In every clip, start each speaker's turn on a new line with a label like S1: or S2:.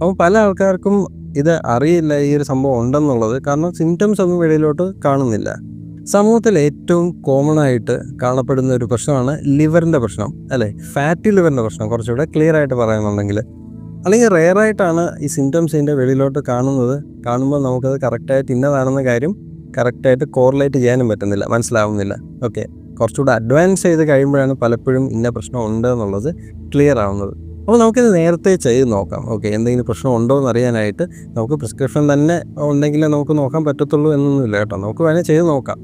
S1: അപ്പോൾ പല ആൾക്കാർക്കും ഇത് അറിയില്ല ഈ ഒരു സംഭവം ഉണ്ടെന്നുള്ളത്. കാരണം സിംറ്റംസ് ഒന്നും വെളിയിലോട്ട് കാണുന്നില്ല. സമൂഹത്തിൽ ഏറ്റവും കോമൺ ആയിട്ട് കാണപ്പെടുന്ന ഒരു പ്രശ്നമാണ് ലിവറിന്റെ പ്രശ്നം അല്ലേ? ഫാറ്റി ലിവറിന്റെ പ്രശ്നം കുറച്ചുകൂടെ ക്ലിയർ ആയിട്ട് പറയുന്നുണ്ടെങ്കിൽ അല്ലെങ്കിൽ റെയറായിട്ടാണ് ഈ സിംറ്റംസ് ഇതിന്റെ വെളിയിലോട്ട് കാണുന്നത്. കാണുമ്പോൾ നമുക്കത് കറക്റ്റായിട്ട് ഇന്നതാണെന്ന കാര്യം കറക്റ്റായിട്ട് കോറിലേറ്റ് ചെയ്യാനും പറ്റുന്നില്ല മനസ്സിലാവുന്നില്ല. ഓക്കെ കുറച്ചുകൂടെ അഡ്വാൻസ് ചെയ്ത് കഴിയുമ്പോഴാണ് പലപ്പോഴും ഇന്ന പ്രശ്നം ഉണ്ട് എന്നുള്ളത് ക്ലിയർ ആവുന്നത്. അപ്പോൾ നമുക്കിത് നേരത്തെ ചെയ്ത് നോക്കാം. ഓക്കെ എന്തെങ്കിലും പ്രശ്നം ഉണ്ടോ എന്ന് അറിയാനായിട്ട് നമുക്ക് പ്രിസ്ക്രിപ്ഷൻ തന്നെ ഉണ്ടെങ്കിലേ നമുക്ക് നോക്കാൻ പറ്റത്തുള്ളൂ എന്നൊന്നുമില്ല കേട്ടോ. നമുക്ക് വേണേൽ ചെയ്ത് നോക്കാം.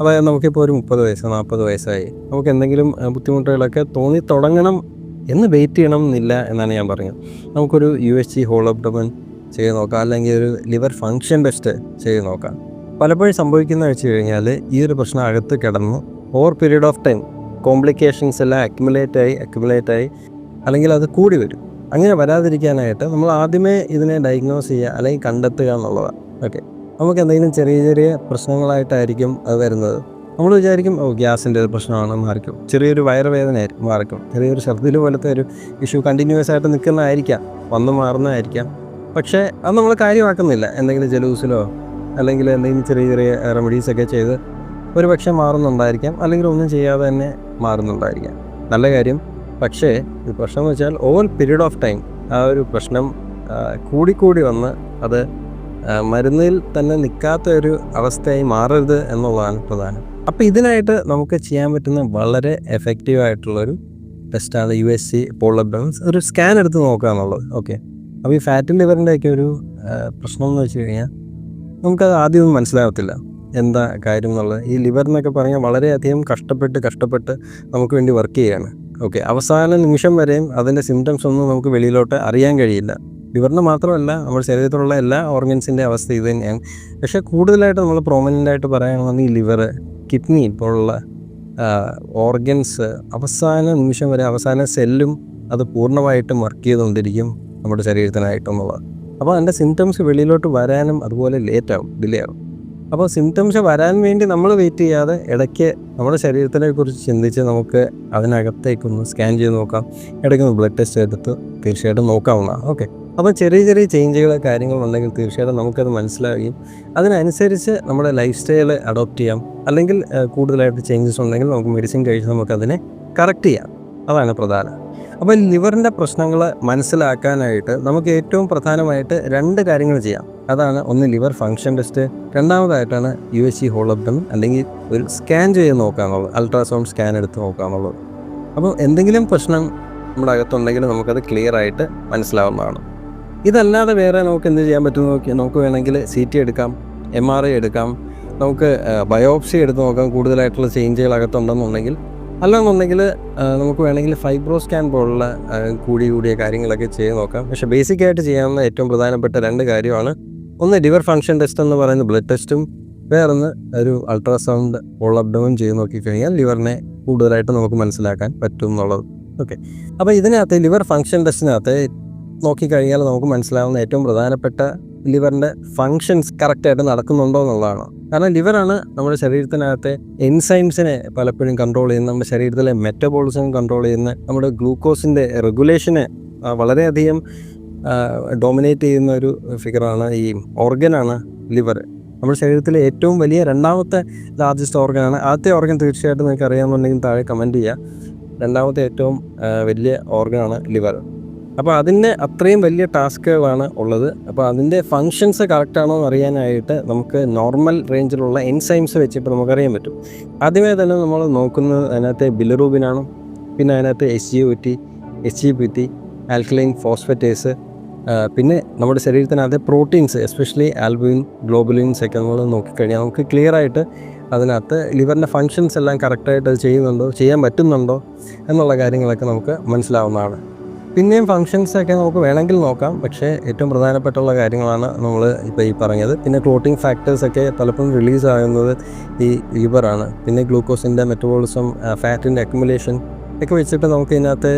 S1: അതായത് നമുക്കിപ്പോൾ ഒരു മുപ്പത് വയസ്സ് നാൽപ്പത് വയസ്സായി. നമുക്ക് എന്തെങ്കിലും ബുദ്ധിമുട്ടുകളൊക്കെ തോന്നി തുടങ്ങണം എന്ന് വെയിറ്റ് ചെയ്യണം എന്നില്ല എന്നാണ് ഞാൻ പറഞ്ഞത്. നമുക്കൊരു U S G whole abdomen ചെയ്ത് നോക്കാം. അല്ലെങ്കിൽ ഒരു ലിവർ ഫങ്ഷൻ ടെസ്റ്റ് ചെയ്ത് നോക്കാം. പലപ്പോഴും സംഭവിക്കുന്ന വെച്ച് കഴിഞ്ഞാൽ ഈ ഒരു പ്രശ്നം അകത്ത് കിടന്ന് over period of time complications എല്ലാം അക്യുമുലേറ്റ് ആയി അക്യുമുലേറ്റ് ആയി അല്ലെങ്കിൽ അത് കൂടി വരും. അങ്ങനെ വരാതിരിക്കാനായിട്ട് നമ്മൾ ആദ്യമേ ഇതിനെ ഡയഗ്നോസ് ചെയ്യുക അല്ലെങ്കിൽ കണ്ടെത്തുക എന്നുള്ളതാണ്. ഓക്കെ നമുക്ക് എന്തെങ്കിലും ചെറിയ ചെറിയ പ്രശ്നങ്ങളായിട്ടായിരിക്കും അത് വരുന്നത്. നമ്മൾ വിചാരിക്കും ഓ ഗ്യാസിന്റെ ഒരു പ്രശ്നമാണ് മാറിക്കും. ചെറിയൊരു വയറുവേദനയായിരിക്കും മാറിക്കും. ചെറിയൊരു ഛർദിൽ പോലത്തെ ഒരു ഇഷ്യൂ കണ്ടിന്യൂസ് ആയിട്ട് നിൽക്കുന്നതായിരിക്കാം. വന്ന് മാറുന്നതായിരിക്കാം. പക്ഷേ അത് നമ്മൾ കാര്യമാക്കുന്നില്ല. എന്തെങ്കിലും ജലൂസിലോ അല്ലെങ്കിൽ എന്തെങ്കിലും ചെറിയ ചെറിയ റെമഡീസൊക്കെ ചെയ്ത് ഒരു പക്ഷേ മാറുന്നുണ്ടായിരിക്കാം. അല്ലെങ്കിൽ ഒന്നും ചെയ്യാതെ തന്നെ മാറുന്നുണ്ടായിരിക്കാം. നല്ല കാര്യം പക്ഷേ ഈ പ്രശ്നം എന്ന് വെച്ചാൽ ഓവർ പീരീഡ് ഓഫ് ടൈം ആ ഒരു പ്രശ്നം കൂടിക്കൂടി വന്ന് അത് മരുന്നിൽ തന്നെ നിൽക്കാത്ത ഒരു അവസ്ഥയായി മാറരുത് എന്നുള്ളതാണ് പ്രധാനം. അപ്പോൾ ഇതിനായിട്ട് നമുക്ക് ചെയ്യാൻ പറ്റുന്ന വളരെ എഫക്റ്റീവ് ആയിട്ടുള്ളൊരു ടെസ്റ്റാണ് യു എസ് സി പോളബ്രംസ് ഒരു സ്കാൻ എടുത്ത് നോക്കുക എന്നുള്ളത്. ഓക്കെ അപ്പോൾ ഈ ഫാറ്റ് ലിവറിന്റെയൊക്കെ ഒരു പ്രശ്നം എന്ന് വെച്ച് കഴിഞ്ഞാൽ നമുക്കത് ആദ്യമൊന്നും മനസ്സിലാകത്തില്ല എന്താ കാര്യം എന്നുള്ളത്. ഈ ലിവർ എന്നൊക്കെ പറഞ്ഞാൽ വളരെയധികം കഷ്ടപ്പെട്ട് കഷ്ടപ്പെട്ട് നമുക്ക് വേണ്ടി വർക്ക് ചെയ്യാണ്. ഓക്കെ അവസാന നിമിഷം വരെയും അതിന്റെ സിംറ്റംസ് ഒന്നും നമുക്ക് വെളിയിലോട്ട് അറിയാൻ കഴിയില്ല. ലിവറിന് മാത്രമല്ല നമ്മുടെ ശരീരത്തിലുള്ള എല്ലാ ഓർഗൻസിന്റെ അവസ്ഥ ഇത് തന്നെയാണ്. പക്ഷേ കൂടുതലായിട്ട് നമ്മൾ പ്രോമനന്റായിട്ട് ഈ ലിവർ കിഡ്നി പോലുള്ള ഓർഗൻസ് അവസാന നിമിഷം വരെ അവസാന സെല്ലും അത് പൂർണമായിട്ടും വർക്ക് ചെയ്തുകൊണ്ടിരിക്കും നമ്മുടെ ശരീരത്തിനായിട്ടെന്നുള്ളത് അപ്പോൾ അതിന്റെ സിംറ്റംസ് വെളിയിലോട്ട് വരാനും അതുപോലെ ലേറ്റാവും ഡിലേ ആവും. അപ്പോൾ സിംറ്റംസ് വരാൻ വേണ്ടി നമ്മൾ വെയിറ്റ് ചെയ്യാതെ ഇടയ്ക്ക് നമ്മുടെ ശരീരത്തിനെ കുറിച്ച് ചിന്തിച്ച് നമുക്ക് അതിനകത്തേക്കൊന്ന് സ്കാൻ ചെയ്ത് നോക്കാം. ഇടയ്ക്ക് ഒന്ന് ബ്ലഡ് ടെസ്റ്റ് എടുത്ത് തീർച്ചയായിട്ടും നോക്കാവുന്നതാണ്. ഓക്കെ അപ്പോൾ ചെറിയ ചെറിയ ചേഞ്ചുകൾ കാര്യങ്ങളുണ്ടെങ്കിൽ തീർച്ചയായിട്ടും നമുക്കത് മനസ്സിലാവുകയും അതിനനുസരിച്ച് നമ്മുടെ ലൈഫ് സ്റ്റൈൽ അഡോപ്റ്റ് ചെയ്യാം. അല്ലെങ്കിൽ കൂടുതലായിട്ട് ചേഞ്ചസ് ഉണ്ടെങ്കിൽ നമുക്ക് മെഡിസിൻ കഴിച്ച് നമുക്കതിനെ കറക്റ്റ് ചെയ്യാം. അതാണ് പ്രധാനം. അപ്പോൾ ലിവറിന്റെ പ്രശ്നങ്ങൾ മനസ്സിലാക്കാനായിട്ട് നമുക്ക് ഏറ്റവും പ്രധാനമായിട്ട് രണ്ട് കാര്യങ്ങൾ ചെയ്യാം. അതാണ് ഒന്ന് liver function test രണ്ടാമതായിട്ടാണ് U S C whole abdomen അല്ലെങ്കിൽ ഒരു സ്കാൻ ചെയ്ത് നോക്കാമെന്നുള്ളത് അൾട്രാസൗണ്ട് സ്കാൻ എടുത്ത് നോക്കാമെന്നുള്ളത് അപ്പോൾ എന്തെങ്കിലും പ്രശ്നം നമ്മുടെ അകത്തുണ്ടെങ്കിൽ നമുക്കത് ക്ലിയർ ആയിട്ട് മനസ്സിലാവുന്നതാണ്. ഇതല്ലാതെ വേറെ നമുക്ക് എന്ത് ചെയ്യാൻ പറ്റും? നോക്കി നമുക്ക് വേണമെങ്കിൽ സി ടി എടുക്കാം എം ആർ ഐ എടുക്കാം. നമുക്ക് ബയോപ്സി എടുത്ത് നോക്കാം. കൂടുതലായിട്ടുള്ള ചേഞ്ചുകൾ അകത്തുണ്ടെന്നുണ്ടെങ്കിൽ അല്ലാന്നുണ്ടെങ്കിൽ നമുക്ക് വേണമെങ്കിൽ ഫൈബ്രോ സ്കാൻ പോലുള്ള കൂടി കൂടിയ കാര്യങ്ങളൊക്കെ ചെയ്ത് നോക്കാം. പക്ഷെ ബേസിക് ആയിട്ട് ചെയ്യാവുന്ന ഏറ്റവും പ്രധാനപ്പെട്ട രണ്ട് കാര്യമാണ്. ഒന്ന് ലിവർ ഫങ്ഷൻ ടെസ്റ്റ് എന്ന് പറയുന്ന ബ്ലഡ് ടെസ്റ്റും വേറൊന്ന് ഒരു അൾട്രാസൗണ്ട് ഓൾ അബ്ഡോൺ ചെയ്ത് നോക്കിക്കഴിഞ്ഞാൽ ലിവറിനെ കൂടുതലായിട്ട് നമുക്ക് മനസ്സിലാക്കാൻ പറ്റും എന്നുള്ളത്. ഓക്കെ അപ്പോൾ ഇതിനകത്ത് ലിവർ ഫങ്ഷൻ ടെസ്റ്റിനകത്ത് നോക്കിക്കഴിഞ്ഞാൽ നമുക്ക് മനസ്സിലാവുന്ന ഏറ്റവും പ്രധാനപ്പെട്ട ലിവറിന്റെ ഫങ്ഷൻസ് കറക്റ്റായിട്ട് നടക്കുന്നുണ്ടോ എന്നുള്ളതാണ്. കാരണം ലിവറാണ് നമ്മുടെ ശരീരത്തിനകത്തെ എൻസൈംസിനെ പലപ്പോഴും കൺട്രോൾ ചെയ്യുന്ന നമ്മുടെ ശരീരത്തിലെ മെറ്റബോളിസം കൺട്രോൾ ചെയ്യുന്ന നമ്മുടെ ഗ്ലൂക്കോസിന്റെ റെഗുലേഷനെ വളരെയധികം ഡോമിനേറ്റ് ചെയ്യുന്ന ഒരു ഫിഗറാണ് ഈ ഓർഗനാണ് ലിവർ നമ്മുടെ ശരീരത്തിലെ ഏറ്റവും വലിയ രണ്ടാമത്തെ ലാർജസ്റ്റ് ഓർഗനാണ് ആദ്യത്തെ ഓർഗൻ തീർച്ചയായിട്ടും നിങ്ങൾക്ക് അറിയാമെന്നുണ്ടെങ്കിൽ താഴെ കമന്റ് ചെയ്യുക. രണ്ടാമത്തെ ഏറ്റവും വലിയ ഓർഗനാണ് ലിവർ അപ്പോൾ അതിന് അത്രയും വലിയ ടാസ്കുകളാണ് ഉള്ളത്. അപ്പോൾ അതിന്റെ ഫങ്ഷൻസ് കറക്റ്റാണോ എന്ന് അറിയാനായിട്ട് നമുക്ക് നോർമൽ റേഞ്ചിലുള്ള എൻസൈംസ് വെച്ചിട്ട് നമുക്കറിയാൻ പറ്റും. ആദ്യമേ തന്നെ നമ്മൾ നോക്കുന്നത് അതിനകത്തെ ബിലറൂബിനാണ് പിന്നെ അതിനകത്ത് S G O T S G P T alkaline phosphatase പിന്നെ നമ്മുടെ ശരീരത്തിനകത്തെ പ്രോട്ടീൻസ് എസ്പെഷ്യലി ആൽബുവിൻ ഗ്ലോബുലിൻസ് ഒക്കെ നമ്മൾ നോക്കിക്കഴിഞ്ഞാൽ നമുക്ക് ക്ലിയർ ആയിട്ട് അതിനകത്ത് ലിവറിന്റെ ഫങ്ഷൻസ് എല്ലാം കറക്റ്റായിട്ട് അത് ചെയ്യുന്നുണ്ടോ ചെയ്യാൻ പറ്റുന്നുണ്ടോ എന്നുള്ള കാര്യങ്ങളൊക്കെ നമുക്ക് മനസ്സിലാവുന്നതാണ്. പിന്നെയും ഫങ്ഷൻസ് ഒക്കെ നമുക്ക് വേണമെങ്കിൽ നോക്കാം. പക്ഷേ ഏറ്റവും പ്രധാനപ്പെട്ടുള്ള കാര്യങ്ങളാണ് നമ്മൾ ഇപ്പോൾ ഈ പറഞ്ഞത്. പിന്നെ ക്ലോട്ടിങ് ഫാക്ടേഴ്സൊക്കെ പലപ്പോഴും റിലീസ് ആകുന്നത് ഈ ലിവറാണ് പിന്നെ ഗ്ലൂക്കോസിന്റെ മെറ്റബോളിസം ഫാറ്റിന്റെ അക്യുമുലേഷൻ ഒക്കെ വെച്ചിട്ട് നമുക്ക് ഇതിനകത്ത്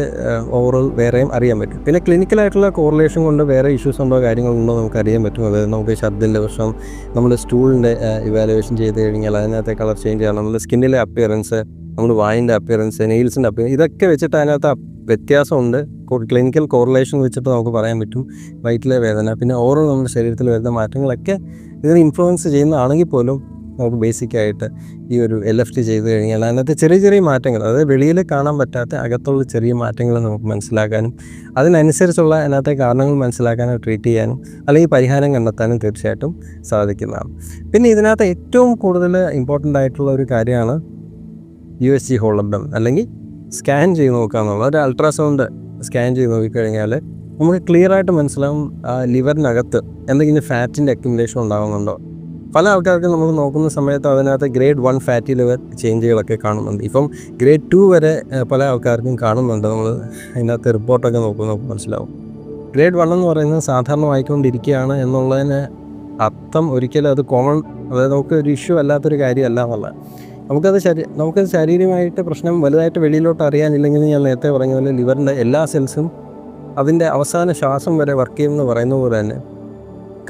S1: ഓവറോൾ വേറെയും അറിയാൻ പറ്റും. പിന്നെ ക്ലിനിക്കലായിട്ടുള്ള കോറിലേഷൻ കൊണ്ട് വേറെ ഇഷ്യൂസ് ഉണ്ടോ കാര്യങ്ങളുണ്ടോ നമുക്ക് അറിയാൻ പറ്റും. അതായത് നമുക്ക് ഛർദിന്റെ പ്രശ്നം നമ്മൾ സ്റ്റൂളിന്റെ ഇവാലുവേഷൻ ചെയ്ത് കഴിഞ്ഞാൽ അതിനകത്തെ കളർ ചേഞ്ച് ചെയ്യണം നമ്മുടെ സ്കിന്നിലെ അപ്പിയറൻസ് നമ്മൾ വായിന്റെ അപ്പിയറൻസ് നെയിൽസിന്റെ അപ്പിയറൻസ് ഇതൊക്കെ വെച്ചിട്ട് അതിനകത്ത് വ്യത്യാസമുണ്ട്. ക്ലിനിക്കൽ കോറിലേഷൻ വെച്ചിട്ട് നമുക്ക് പറയാൻ പറ്റും വയറ്റിലെ വേദന പിന്നെ ഓരോ നമ്മുടെ ശരീരത്തിൽ വരുന്ന മാറ്റങ്ങളൊക്കെ ഇതിനെ ഇൻഫ്ലുവൻസ് ചെയ്യുന്നതാണെങ്കിൽ പോലും നമുക്ക് ബേസിക്കായിട്ട് ഈ ഒരു എൽ എഫ് ടി ചെയ്ത് കഴിഞ്ഞാൽ അതിനകത്ത് ചെറിയ ചെറിയ മാറ്റങ്ങൾ അതായത് വെളിയിൽ കാണാൻ പറ്റാത്ത അകത്തുള്ള ചെറിയ മാറ്റങ്ങൾ നമുക്ക് മനസ്സിലാക്കാനും അതിനനുസരിച്ചുള്ള അതിനകത്തെ കാരണങ്ങൾ മനസ്സിലാക്കാനും ട്രീറ്റ് ചെയ്യാനും അല്ലെങ്കിൽ പരിഹാരം കണ്ടെത്താനും തീർച്ചയായിട്ടും സാധിക്കുന്നതാണ്. പിന്നെ ഇതിനകത്ത് ഏറ്റവും കൂടുതൽ ഇമ്പോർട്ടന്റ് ആയിട്ടുള്ള ഒരു കാര്യമാണ് യു എസ് ജി ഹോളബ്ഡം അല്ലെങ്കിൽ സ്കാൻ ചെയ്ത് നോക്കുക എന്നുള്ളത് ഒരു അൾട്രാസൗണ്ട് സ്കാൻ ചെയ്ത് നോക്കിക്കഴിഞ്ഞാൽ നമുക്ക് ക്ലിയർ ആയിട്ട് മനസ്സിലാവും ലിവറിനകത്ത് എന്തെങ്കിലും ഫാറ്റിന്റെ അക്യുമുലേഷൻ ഉണ്ടാകുന്നുണ്ടോ പല ആൾക്കാർക്കും നമ്മൾ നോക്കുന്ന സമയത്ത് അതിനകത്ത് ഗ്രേഡ് വൺ ഫാറ്റി ലിവർ ചേഞ്ചുകളൊക്കെ കാണുന്നുണ്ട്. ഇപ്പം ഗ്രേഡ് ടു വരെ പല ആൾക്കാർക്കും കാണുന്നുണ്ട്. നമ്മൾ അതിനകത്ത് റിപ്പോർട്ടൊക്കെ നോക്കുമ്പോൾ നമുക്ക് മനസ്സിലാവും. ഗ്രേഡ് വൺ എന്ന് പറയുന്നത് സാധാരണമായിക്കൊണ്ടിരിക്കുകയാണ് എന്നുള്ളതിന് അർത്ഥം ഒരിക്കലും അത് കോമൺ അതായത് നമുക്ക് ഒരു ഇഷ്യൂ അല്ലാത്തൊരു കാര്യമല്ല എന്നുള്ളത്. നമുക്കത് ശരീ നമുക്ക് ശാരീരികമായിട്ട് പ്രശ്നം വലുതായിട്ട് വെളിയിലോട്ട് അറിയാനില്ലെങ്കിൽ ഞാൻ നേരത്തെ പറഞ്ഞ പോലെ ലിവറിന്റെ എല്ലാ സെൽസും അതിന്റെ അവസാന ശ്വാസം വരെ വർക്ക് ചെയ്യുമെന്ന് പറയുന്ന പോലെ തന്നെ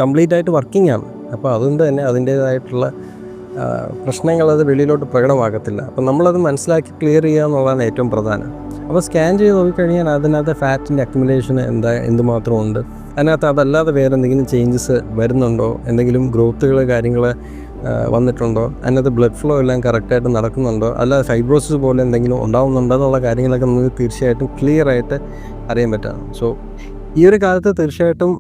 S1: കംപ്ലീറ്റ് ആയിട്ട് വർക്കിംഗ് ആണ് അപ്പോൾ അതുകൊണ്ട് തന്നെ അതിന്റേതായിട്ടുള്ള പ്രശ്നങ്ങൾ അത് വെളിയിലോട്ട് പ്രകടമാകത്തില്ല. അപ്പം നമ്മളത് മനസ്സിലാക്കി ക്ലിയർ ചെയ്യുക എന്നുള്ളതാണ് ഏറ്റവും പ്രധാനം. അപ്പോൾ സ്കാൻ ചെയ്ത് നോക്കിക്കഴിഞ്ഞാൽ അതിനകത്ത് ഫാറ്റിന്റെ അക്യുമുലേഷൻ എന്താ എന്തുമാത്രമുണ്ട്. അതിനകത്ത് അതല്ലാതെ വേറെ എന്തെങ്കിലും ചേഞ്ചസ് വരുന്നുണ്ടോ? എന്തെങ്കിലും ഗ്രോത്തുകൾ കാര്യങ്ങൾ വന്നിട്ടുണ്ടോ? അതിനകത്ത് ബ്ലഡ് ഫ്ലോ എല്ലാം കറക്റ്റായിട്ട് നടക്കുന്നുണ്ടോ? അല്ല ഫൈബ്രോസിസ് പോലെ എന്തെങ്കിലും ഉണ്ടാവുന്നുണ്ടോ? എന്നുള്ള കാര്യങ്ങളൊക്കെ നമുക്ക് തീർച്ചയായിട്ടും ക്ലിയർ ആയിട്ട് അറിയാൻ പറ്റാം സോ ഈ ഒരു കാലത്ത് തീർച്ചയായിട്ടും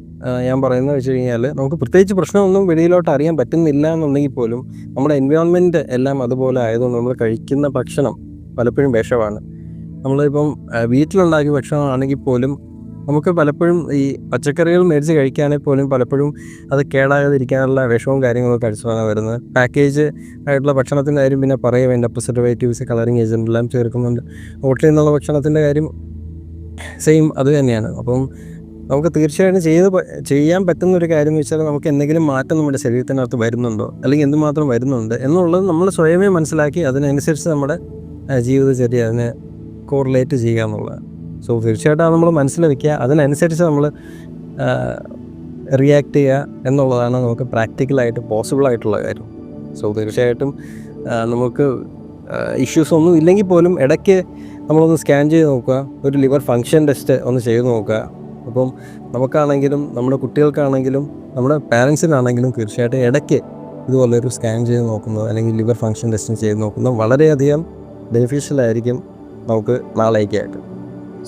S1: ഞാൻ പറയുന്നത് വെച്ച് കഴിഞ്ഞാൽ നമുക്ക് പ്രത്യേകിച്ച് പ്രശ്നമൊന്നും വെളിയിലോട്ട് അറിയാൻ പറ്റുന്നില്ല എന്നുണ്ടെങ്കിൽ പോലും നമ്മുടെ എൻവയോൺമെന്റ് എല്ലാം അതുപോലെ ആയതുകൊണ്ട് നമ്മൾ കഴിക്കുന്ന ഭക്ഷണം പലപ്പോഴും വിഷമാണ്. നമ്മളിപ്പം വീട്ടിലുണ്ടാക്കിയ ഭക്ഷണമാണെങ്കിൽ പോലും നമുക്ക് പലപ്പോഴും ഈ പച്ചക്കറികൾ മേടിച്ച് കഴിക്കുകയാണെങ്കിൽ പോലും പലപ്പോഴും അത് കേടാകാതിരിക്കാനുള്ള വിഷവും കാര്യങ്ങളൊക്കെ അടിസ്ഥാനം വരുന്നത്. പാക്കേജ് ആയിട്ടുള്ള ഭക്ഷണത്തിന്റെ കാര്യം പിന്നെ പറയുക അതിന്റെ പ്രിസർവേറ്റീവ്സ് കളറിങ് ഏജന്റ് എല്ലാം ചേർക്കുന്നുണ്ട്. ഹോട്ടലിൽ നിന്നുള്ള ഭക്ഷണത്തിന്റെ കാര്യം സെയിം അത് തന്നെയാണ്. അപ്പം നമുക്ക് തീർച്ചയായിട്ടും ചെയ്ത് ചെയ്യാൻ പറ്റുന്ന ഒരു കാര്യം എന്ന് വെച്ചാൽ നമുക്ക് എന്തെങ്കിലും മാറ്റം നമ്മുടെ ശരീരത്തിനകത്ത് വരുന്നുണ്ടോ? അല്ലെങ്കിൽ എന്തുമാത്രം വരുന്നുണ്ട്? എന്നുള്ളത് നമ്മൾ സ്വയമേ മനസ്സിലാക്കി അതിനനുസരിച്ച് നമ്മുടെ ജീവിതചര്യ അതിനെ കോറിലേറ്റ് ചെയ്യുക എന്നുള്ളതാണ്. സോ തീർച്ചയായിട്ടും അത് നമ്മൾ മനസ്സിൽ വയ്ക്കുക അതിനനുസരിച്ച് നമ്മൾ റിയാക്ട് ചെയ്യുക എന്നുള്ളതാണ് നമുക്ക് പ്രാക്ടിക്കലായിട്ട് പോസിബിളായിട്ടുള്ള കാര്യം. സോ തീർച്ചയായിട്ടും നമുക്ക് ഇഷ്യൂസ് ഒന്നും ഇല്ലെങ്കിൽ പോലും ഇടയ്ക്ക് നമ്മളൊന്ന് സ്കാൻ ചെയ്ത് നോക്കുക. ഒരു ലിവർ ഫങ്ഷൻ ടെസ്റ്റ് ഒന്ന് ചെയ്ത് നോക്കുക. അപ്പം നമുക്കാണെങ്കിലും നമ്മുടെ കുട്ടികൾക്കാണെങ്കിലും നമ്മുടെ പാരൻസിനാണെങ്കിലും തീർച്ചയായിട്ടും ഇടയ്ക്ക് ഇതുപോലെ ഒരു സ്കാൻ ചെയ്ത് നോക്കുന്നത് അല്ലെങ്കിൽ ലിവർ ഫങ്ഷൻ ടെസ്റ്റ് ചെയ്ത് നോക്കുന്നത് വളരെയധികം ബെനിഫിഷ്യൽ ആയിരിക്കും നമുക്ക് നാളേക്കായിട്ട്.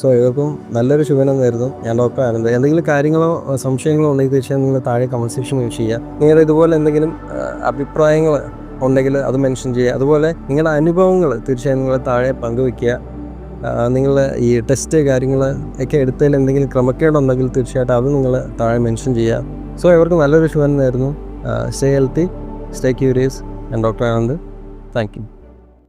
S1: സോ ഇവർക്കും നല്ലൊരു ശുഭനം നേരുന്നു. ഞാൻ ഡോക്ടർ ആനന്ദ്. എന്തെങ്കിലും കാര്യങ്ങളോ സംശയങ്ങളോ ഉണ്ടെങ്കിൽ തീർച്ചയായും നിങ്ങൾ താഴെ കമന്റ് സെക്ഷൻ യൂസ് ചെയ്യുക. നിങ്ങളുടെ ഇതുപോലെ എന്തെങ്കിലും അഭിപ്രായങ്ങൾ ഉണ്ടെങ്കിൽ അത് മെൻഷൻ ചെയ്യുക. അതുപോലെ നിങ്ങളുടെ അനുഭവങ്ങൾ തീർച്ചയായും നിങ്ങൾ താഴെ പങ്കുവയ്ക്കുക. നിങ്ങൾ ഈ ടെസ്റ്റ് കാര്യങ്ങൾ ഒക്കെ എടുത്തതിൽ എന്തെങ്കിലും ക്രമക്കേടുണ്ടെങ്കിൽ തീർച്ചയായിട്ടും അത് നിങ്ങൾ താഴെ മെൻഷൻ ചെയ്യുക. സോ ഇവർക്ക് നല്ലൊരു ശുഭനം നേരുന്നു. സ്റ്റേ ഹെൽത്തി സ്റ്റേ ക്യൂരിയസ് ഞാൻ ഡോക്ടർ ആനന്ദ്. Thank you